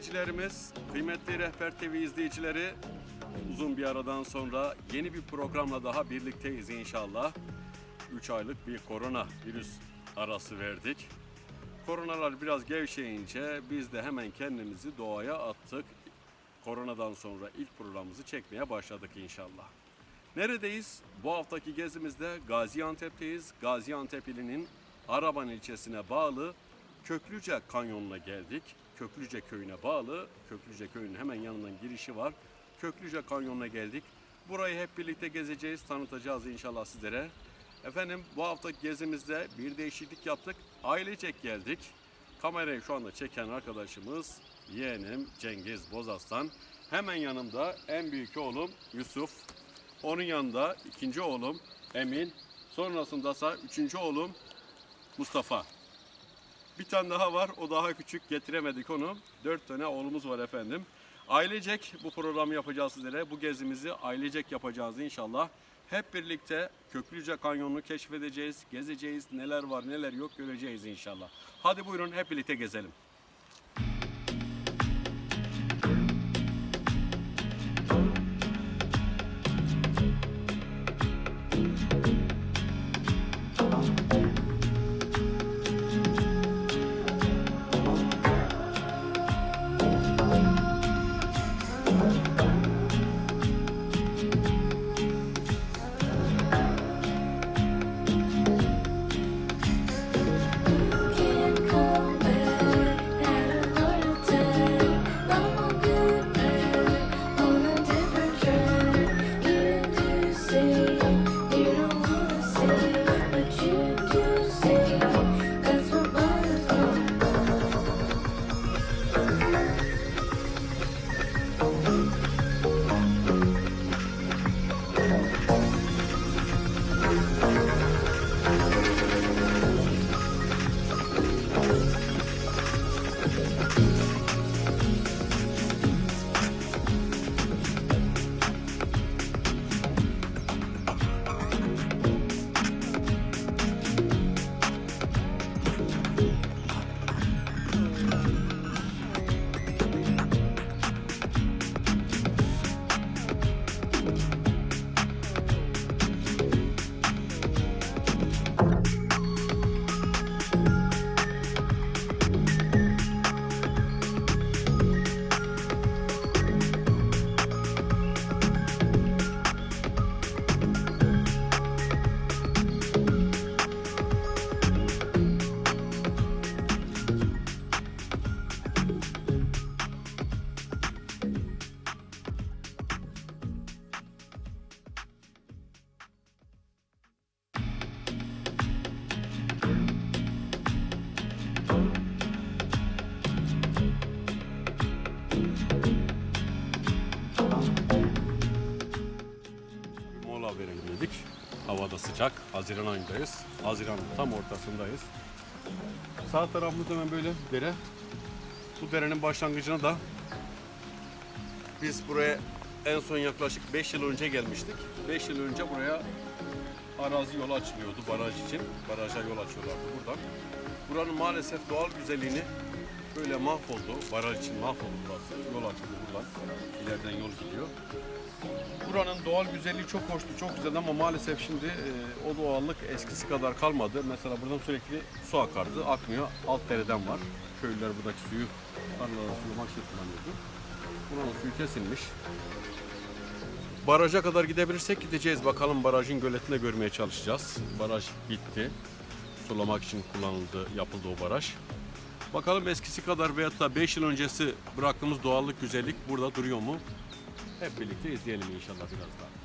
izleyicilerimiz, kıymetli Rehber TV izleyicileri, uzun bir aradan sonra yeni bir programla daha birlikteyiz inşallah. 3 aylık bir korona virüs arası verdik. Koronalar biraz gevşeyince biz de hemen kendimizi doğaya attık. Koronadan sonra ilk programımızı çekmeye başladık inşallah. Neredeyiz? Bu haftaki gezimizde Gaziantep'teyiz. Gaziantep ilinin Araban ilçesine bağlı Köklüce Kanyonu'na geldik. Köklüce köyüne bağlı, Köklüce köyünün hemen yanından girişi var. Köklüce Kanyonu'na geldik. Burayı hep birlikte gezeceğiz, tanıtacağız inşallah sizlere. Efendim bu haftaki gezimizde bir değişiklik yaptık. Ailecek geldik. Kamerayı şu anda çeken arkadaşımız yeğenim Cengiz Bozaslan. Hemen yanımda en büyük oğlum Yusuf. Onun yanında ikinci oğlum Emin. Sonrasında ise üçüncü oğlum Mustafa. Bir tane daha var. O daha küçük. Getiremedik onu. Dört tane oğlumuz var efendim. Ailecek bu programı yapacağız sizlere. Bu gezimizi ailecek yapacağız inşallah. Hep birlikte Köklüce Kanyonu'nu keşfedeceğiz, gezeceğiz. Neler var neler yok göreceğiz inşallah. Hadi buyurun hep birlikte gezelim. Haziran ayındayız. Haziran'ın tam ortasındayız. Sağ tarafımız hemen böyle dere. Bu derenin başlangıcına da biz buraya en son yaklaşık 5 yıl önce gelmiştik. 5 yıl önce buraya arazi yolu açılıyordu baraj için. Baraja yol açıyorlardı buradan. Buranın maalesef doğal güzelliğini böyle mahvoldu. Baraj için mahvoldu burası. Yol açıldı buradan. İleriden yol gidiyor. Buranın doğal güzelliği çok hoştu, çok güzeldi ama maalesef şimdi e, o doğallık eskisi kadar kalmadı. Mesela buradan sürekli su akardı, akmıyor. Alt dereden var. Köylüler buradaki suyu tarlalara sulamak için kullanıyordu. Buranın suyu kesilmiş. Baraja kadar gidebilirsek gideceğiz. Bakalım barajın göletini de görmeye çalışacağız. Baraj bitti. Sulamak için kullanıldı, yapıldı o baraj. Bakalım eskisi kadar veyahut da 5 yıl öncesi bıraktığımız doğallık, güzellik burada duruyor mu? Hep birlikte izleyelim inşallah biraz daha.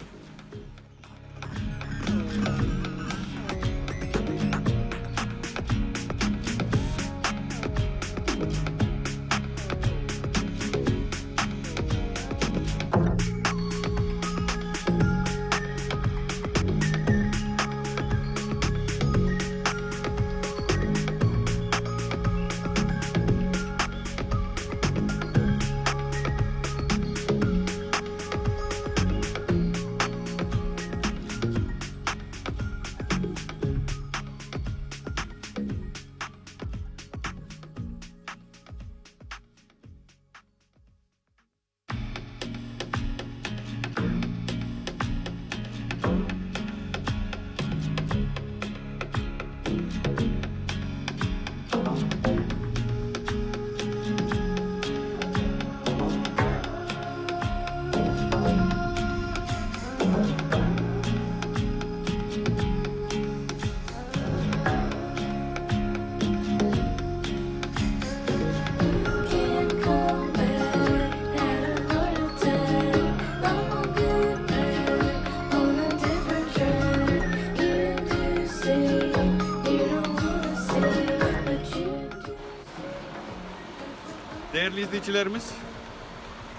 Değerli izleyicilerimiz,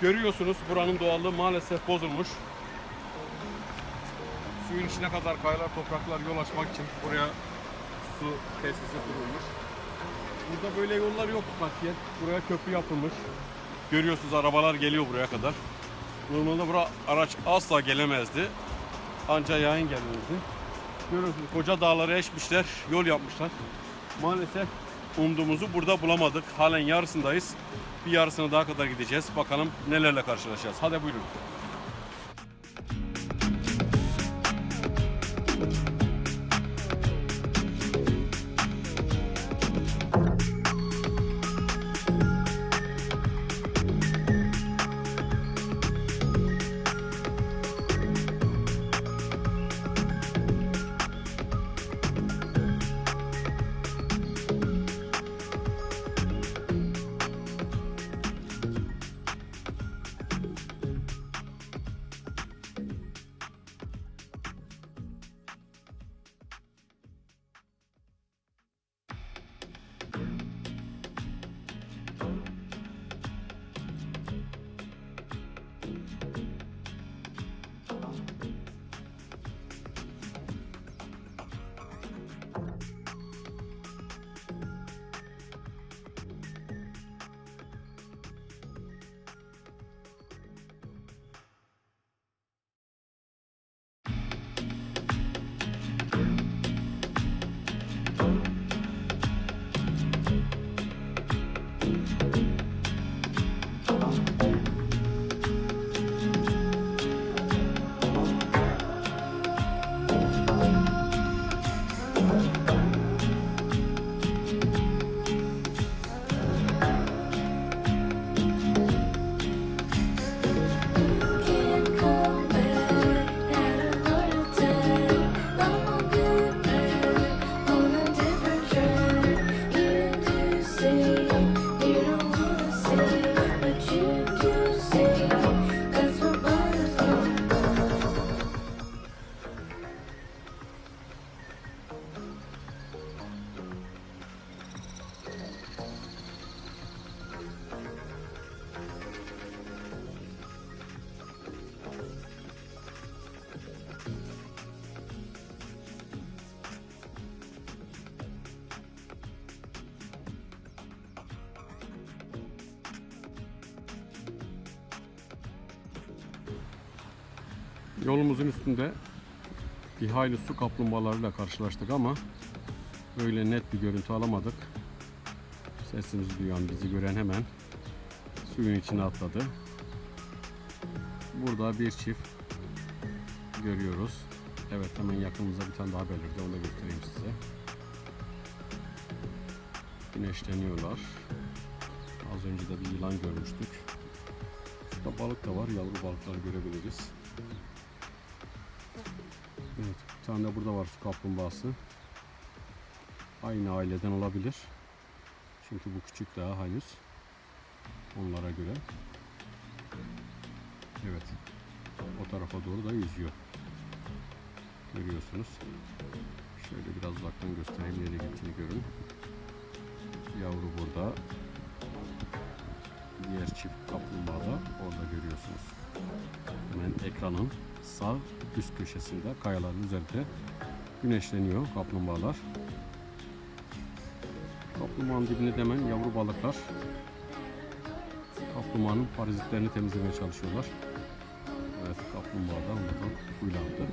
görüyorsunuz buranın doğallığı maalesef bozulmuş. Suyun içine kadar kayalar, topraklar yol açmak için buraya su tesisi kurulmuş. Burada böyle yollar yok katiyen. Buraya köprü yapılmış. Görüyorsunuz arabalar geliyor buraya kadar. Normalde bura araç asla gelemezdi. Anca yayın gelmezdi. Görüyorsunuz koca dağları eşmişler, yol yapmışlar. Maalesef umduğumuzu burada bulamadık. Halen yarısındayız. Bir yarısına daha kadar gideceğiz. Bakalım nelerle karşılaşacağız. Hadi buyurun. Yolumuzun üstünde bir hayli su kaplumbağalarıyla karşılaştık ama öyle net bir görüntü alamadık. Sesimizi duyan, bizi gören hemen suyun içine atladı. Burada bir çift görüyoruz. Evet hemen yakınımızda bir tane daha belirdi. Onu da göstereyim size. Güneşleniyorlar. Az önce de bir yılan görmüştük. Suda balık da var. Yavru balıkları görebiliriz. Evet, bir tane de burada var su kaplumbağası. Aynı aileden olabilir. Çünkü bu küçük daha henüz. Onlara göre. Evet. O tarafa doğru da yüzüyor. Görüyorsunuz. Şöyle biraz uzaktan göstereyim nereye gittiğini görün. Yavru burada. Diğer çift kaplumbağa da orada görüyorsunuz. Hemen ekranın sağ üst köşesinde kayaların üzerinde güneşleniyor kaplumbağalar. Kaplumbağanın dibine de hemen yavru balıklar kaplumbağanın parazitlerini temizlemeye çalışıyorlar. Evet kaplumbağa da onlardan huylandı.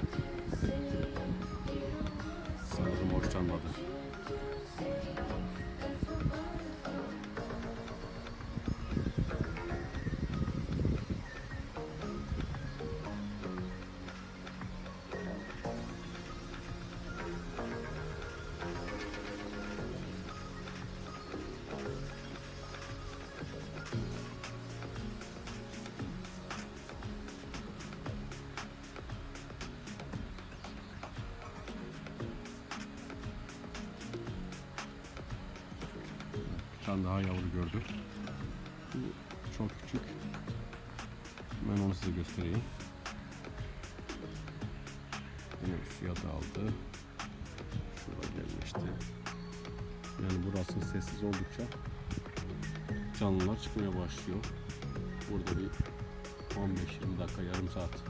Sanırım hoşlanmadı. Daha yavru gördüm. Bu çok küçük. Ben onu size göstereyim. Yine suya daldı. Şurada gelmişti. Yani burası sessiz oldukça canlılar çıkmaya başlıyor. Burada bir 15-20 dakika yarım saat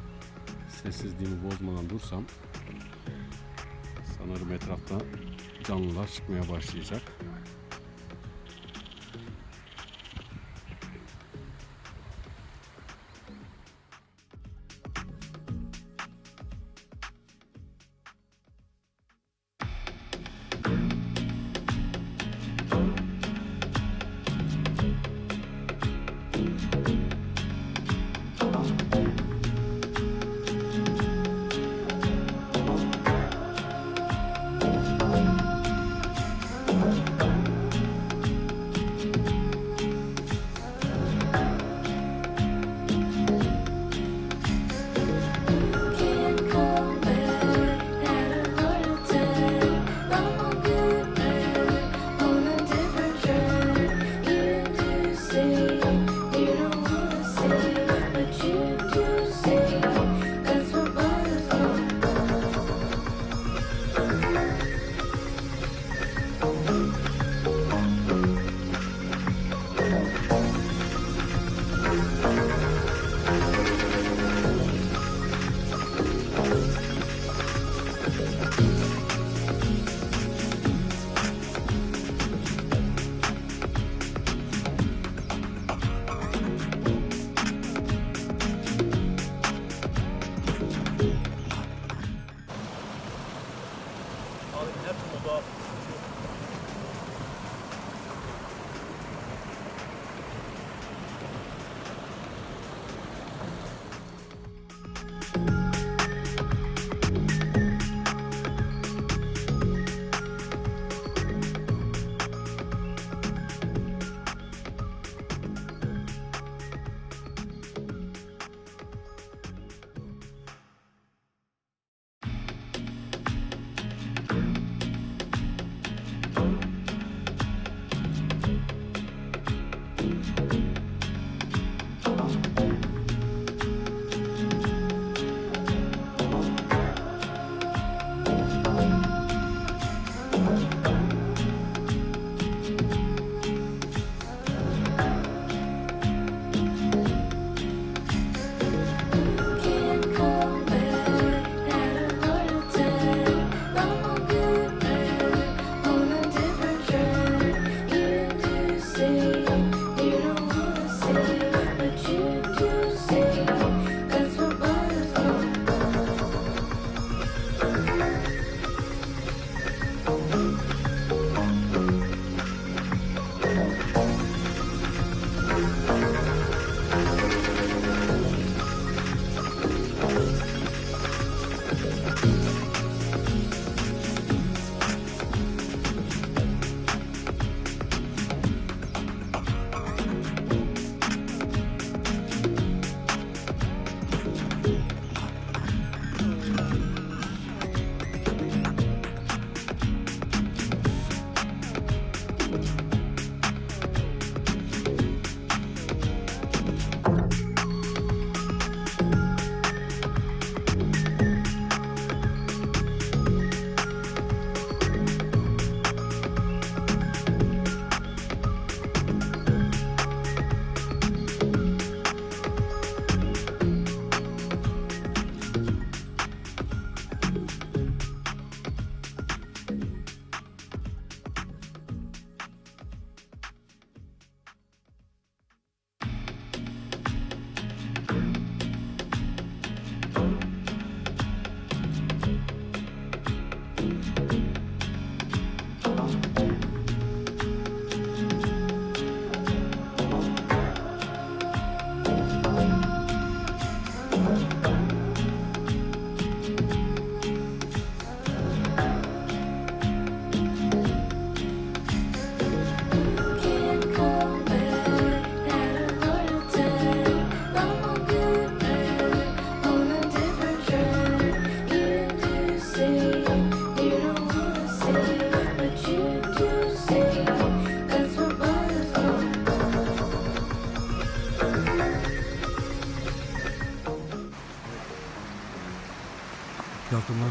sessizliğimi bozmadan dursam sanırım etrafta canlılar çıkmaya başlayacak. Thank you.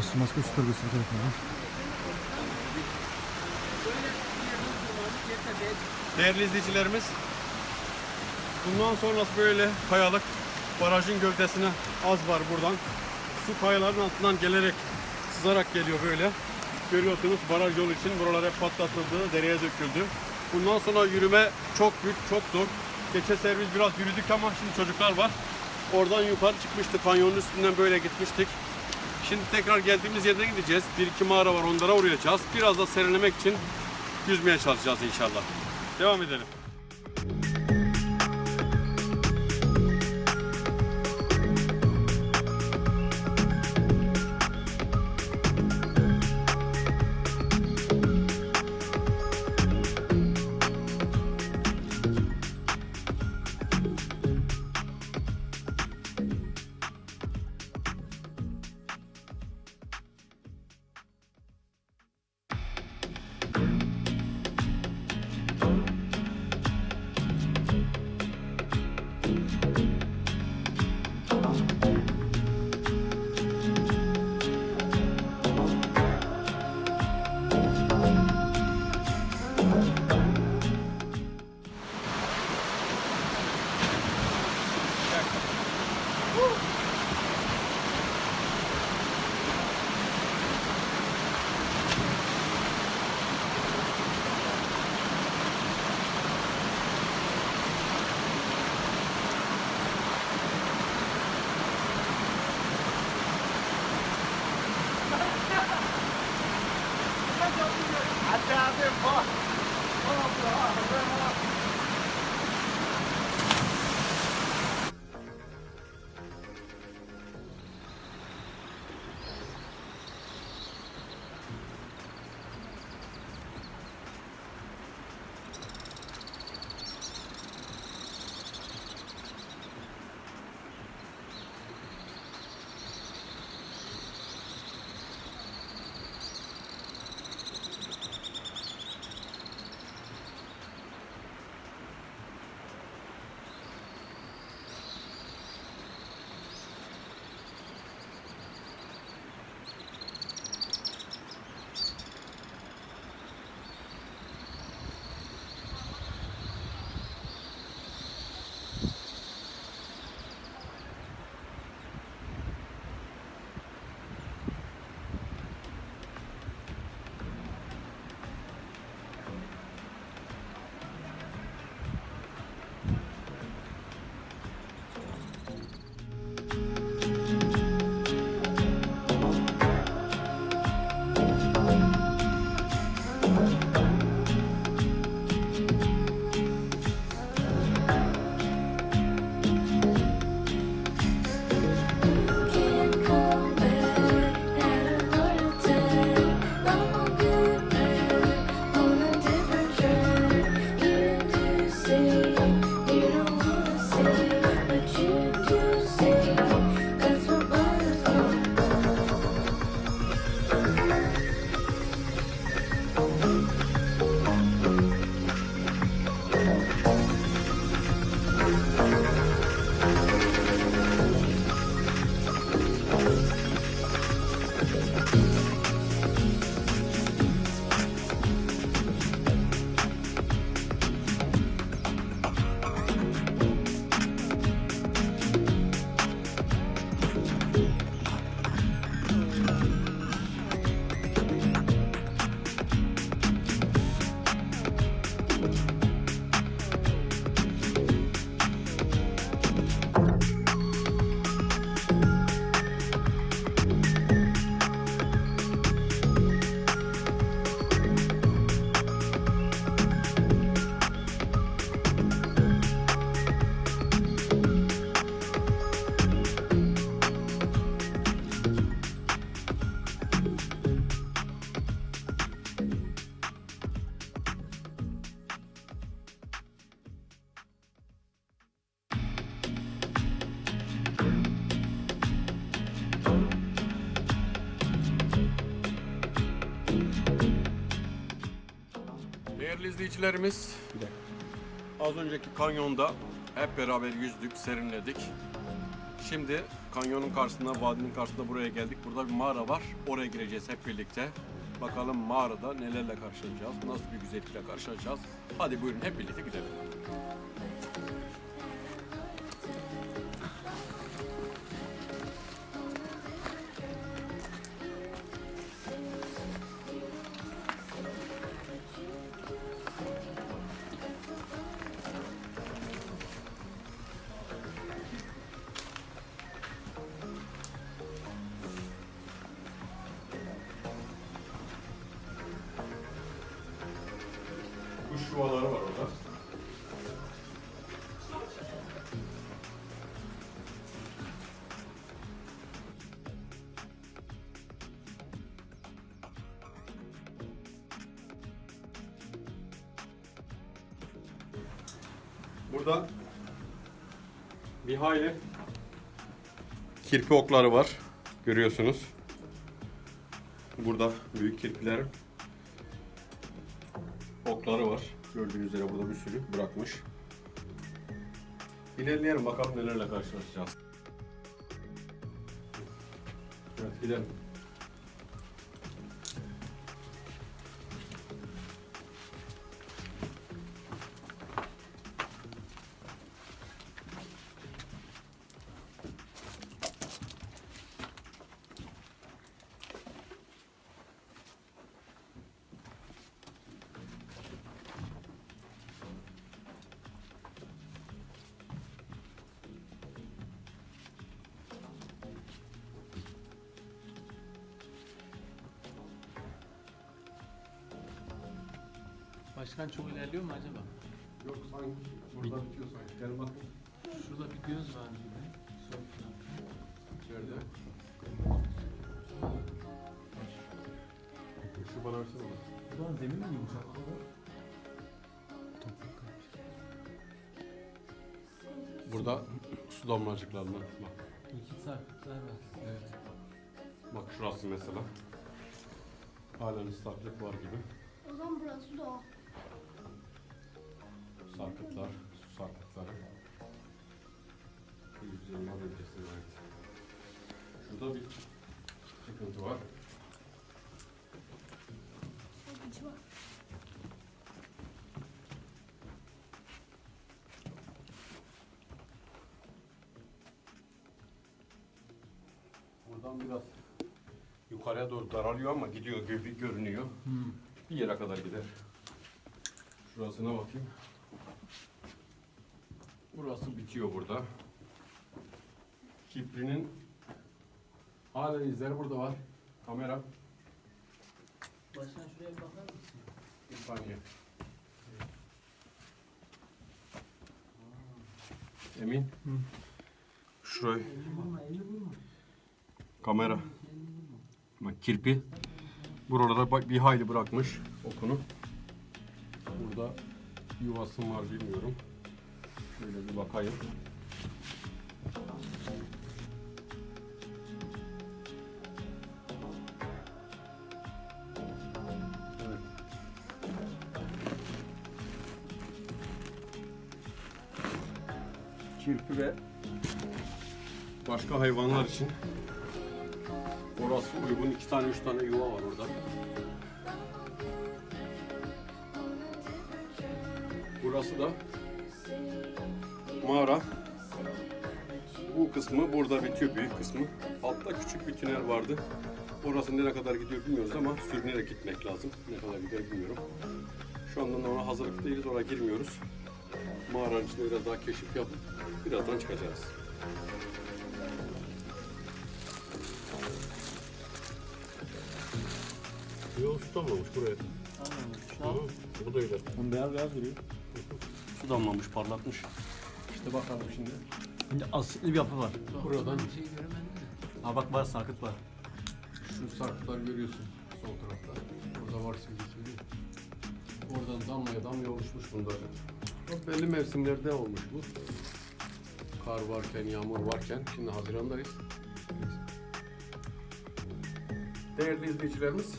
Yakınlaştırması göstergesi tarafından. Değerli izleyicilerimiz, Bundan sonrası böyle kayalık. Barajın gövdesine az var buradan. Su kayaların altından gelerek sızarak geliyor böyle. Görüyorsunuz baraj yolu için buralar hep patlatıldı, dereye döküldü. Bundan sonra yürüme çok güç, çok zor. Geçen sefer biz biraz yürüdük ama şimdi çocuklar var. Oradan yukarı çıkmıştık, kanyonun üstünden böyle gitmiştik. Şimdi tekrar geldiğimiz yerden gideceğiz. Bir iki mağara var, onlara uğrayacağız. Biraz da serinlemek için yüzmeye çalışacağız inşallah. Devam edelim. 别跑了跑了不要了快跑 İzleyicilerimiz, az önceki kanyonda hep beraber yüzdük, serinledik. Şimdi kanyonun karşısında, vadinin karşısında buraya geldik. Burada bir mağara var. Oraya gireceğiz hep birlikte. Bakalım mağarada nelerle karşılaşacağız, nasıl bir güzellikle karşılaşacağız. Hadi buyurun hep birlikte gidelim. Burada bir hayli kirpi okları var. Görüyorsunuz. Burada büyük kirpilerin okları var. Gördüğünüz üzere burada bir sürü bırakmış. İlerleyelim bakalım nelerle karşılaşacağız. Evet gidelim. Başkan çok ilerliyor mu acaba? Yok sanki burada bitiyor sanki. Gel bakayım. Şurada bir göz var gibi. Sol? Şu bana versene onu. Buradan zemin mi yumuşak? Burada su damlacıklarından. Bak, İki sarkıtlar var. Evet. bak şurası mesela. Halen ıslaklık var gibi. O zaman burası da o. Sarkıtlar, su sarkıtları. Yüzyıllar öncesine ait. Şurada bir çıkıntı var. Buradan biraz yukarıya doğru daralıyor ama gidiyor gibi görünüyor. Bir yere kadar gider. Şurasına bakayım. Burası bitiyor burada. Kiprinin hala izleri burada var. Kamera. Başkan şuraya bakar mısın? Bir saniye. Emin. Şurayı. Elini vurma. Kamera. Bak kirpi. Burada bak bir hayli bırakmış okunu. Burada yuvası var bilmiyorum. Şöyle bir bakayım. Kirpi ve başka hayvanlar için Orası uygun iki tane üç tane yuva var orada. Burası da mağara. Bu kısmı burada bitiyor büyük kısmı. Altta küçük bir tünel vardı. Orası nereye kadar gidiyor bilmiyoruz ama sürünerek gitmek lazım. Ne kadar gider bilmiyorum. Şu anda ona hazırlıklı değiliz. Oraya girmiyoruz. Mağaranın içinde biraz daha keşif yapıp birazdan çıkacağız. Yol su damlamış buraya. An Bu da öyle. Onun beyaz beyaz duruyor. Su damlamış, parlatmış. İşte bakalım şimdi. Şimdi asitli bir yapı var. Buradan şey göremedim de. Ha bak var sarkıt var. şu sarkıtları görüyorsun sol tarafta. Burada var silgi Oradan damlaya damlaya oluşmuş bunlar. Bak belli mevsimlerde olmuş bu. Kar varken, yağmur varken. Şimdi Haziran'dayız. Değerli izleyicilerimiz,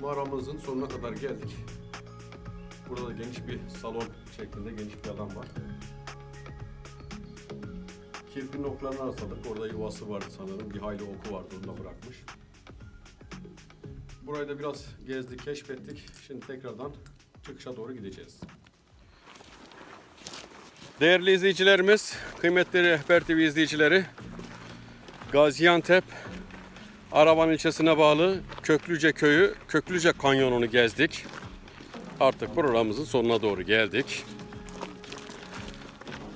mağaramızın sonuna kadar geldik. Burada da geniş bir salon şeklinde geniş bir alan var. Kirpinin oklarını rastladık. Orada yuvası vardı sanırım. Bir hayli oku vardı. Onu da bırakmış. Burayı da biraz gezdik, keşfettik. Şimdi tekrardan çıkışa doğru gideceğiz. Değerli izleyicilerimiz, kıymetli Rehber TV izleyicileri, Gaziantep Araban ilçesine bağlı Köklüce köyü, Köklüce kanyonunu gezdik. Artık programımızın sonuna doğru geldik.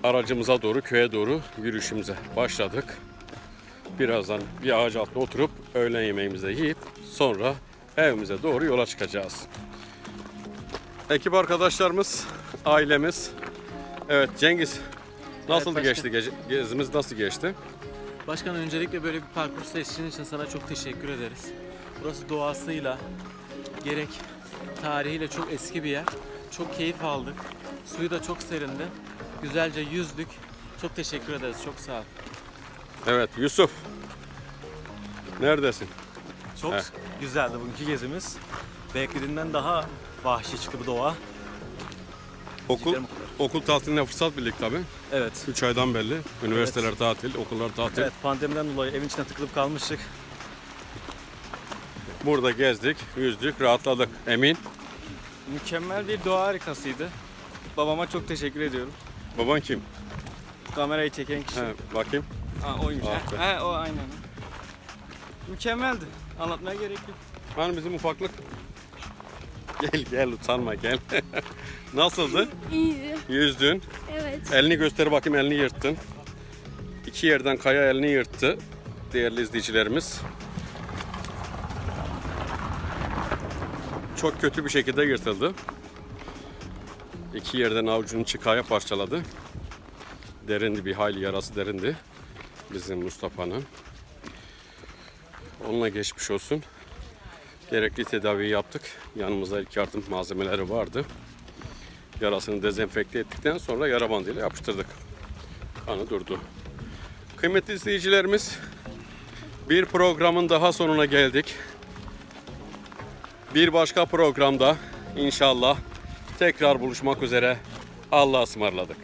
Aracımıza doğru, köye doğru yürüyüşümüze başladık. Birazdan bir ağaç altına oturup öğlen yemeğimizi yiyip sonra evimize doğru yola çıkacağız. ekip arkadaşlarımız, ailemiz. Evet Cengiz, nasıldı başka- geçti gece, gezimiz nasıl geçti? Başkan öncelikle böyle bir parkur seçtiğin için sana çok teşekkür ederiz. Burası doğasıyla, gerek tarihiyle çok eski bir yer. Çok keyif aldık. Suyu da çok serindi. Güzelce yüzdük. Çok teşekkür ederiz. Çok sağ ol. Evet Yusuf, neredesin? Çok Heh. güzeldi bugünkü gezimiz. Beklediğimden daha vahşi çıktı bu doğa. Okul okul tatiline fırsat bildik tabi. Evet. 3 aydan belli. Üniversiteler tatil, okullar tatil. Evet pandemiden dolayı evin içine tıkılıp kalmıştık. Burada gezdik, yüzdük, rahatladık. Emin, Mükemmel bir doğa harikasıydı. Babama çok teşekkür ediyorum. Baban kim? Kamerayı çeken kişi. He, bakayım. Ha, oymuş. Ah be. He, he, o aynen. Mükemmeldi. Anlatmaya gerek yok. Hani bizim ufaklık? Gel gel utanma gel. Nasıldı? İyi. Yüzdün. Evet. Elini göster bakayım elini yırttın. İki yerden kaya elini yırttı. Değerli izleyicilerimiz. Çok kötü bir şekilde yırtıldı. İki yerden avucunu çıkaya parçaladı. Derindi bir hayli yarası derindi. Bizim Mustafa'nın. Onunla geçmiş olsun. Gerekli tedaviyi yaptık. Yanımızda ilk yardım malzemeleri vardı. Yarasını dezenfekte ettikten sonra yara bandıyla yapıştırdık. Kanı durdu. Kıymetli izleyicilerimiz, bir programın daha sonuna geldik. Bir başka programda inşallah tekrar buluşmak üzere. Allah'a ısmarladık.